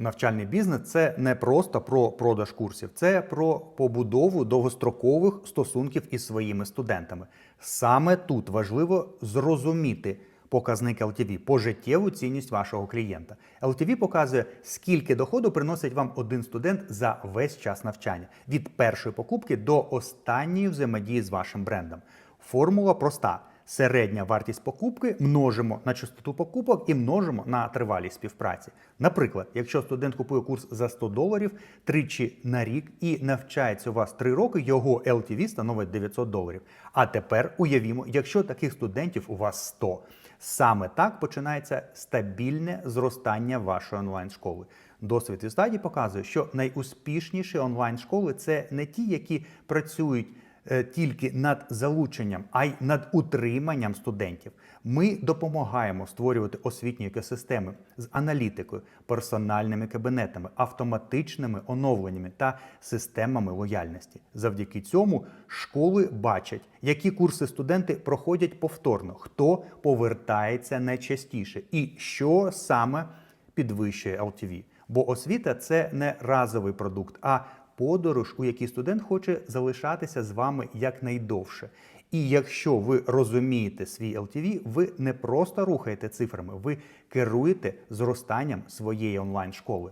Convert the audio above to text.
Навчальний бізнес це не просто про продаж курсів, це про побудову довгострокових стосунків із своїми студентами. Саме тут важливо зрозуміти показник LTV, пожиттєву цінність вашого клієнта. LTV показує, скільки доходу приносить вам один студент за весь час навчання від першої покупки до останньої взаємодії з вашим брендом. Формула проста. Середня вартість покупки множимо на частоту покупок і множимо на тривалість співпраці. Наприклад, якщо студент купує курс за 100 доларів тричі на рік і навчається у вас 3 роки, його LTV становить 900 доларів. А тепер уявімо, якщо таких студентів у вас 100. Саме так починається стабільне зростання вашої онлайн-школи. Досвід і стадії показує, що найуспішніші онлайн-школи це не ті, які працюють тільки над залученням, а й над утриманням студентів. Ми допомагаємо створювати освітні екосистеми з аналітикою, персональними кабінетами, автоматичними оновленнями та системами лояльності. Завдяки цьому школи бачать, які курси студенти проходять повторно, хто повертається найчастіше і що саме підвищує LTV. Бо освіта це не разовий продукт, а подорож, у якій студент хоче залишатися з вами якнайдовше. І якщо ви розумієте свій LTV, ви не просто рухаєте цифрами, ви керуєте зростанням своєї онлайн-школи.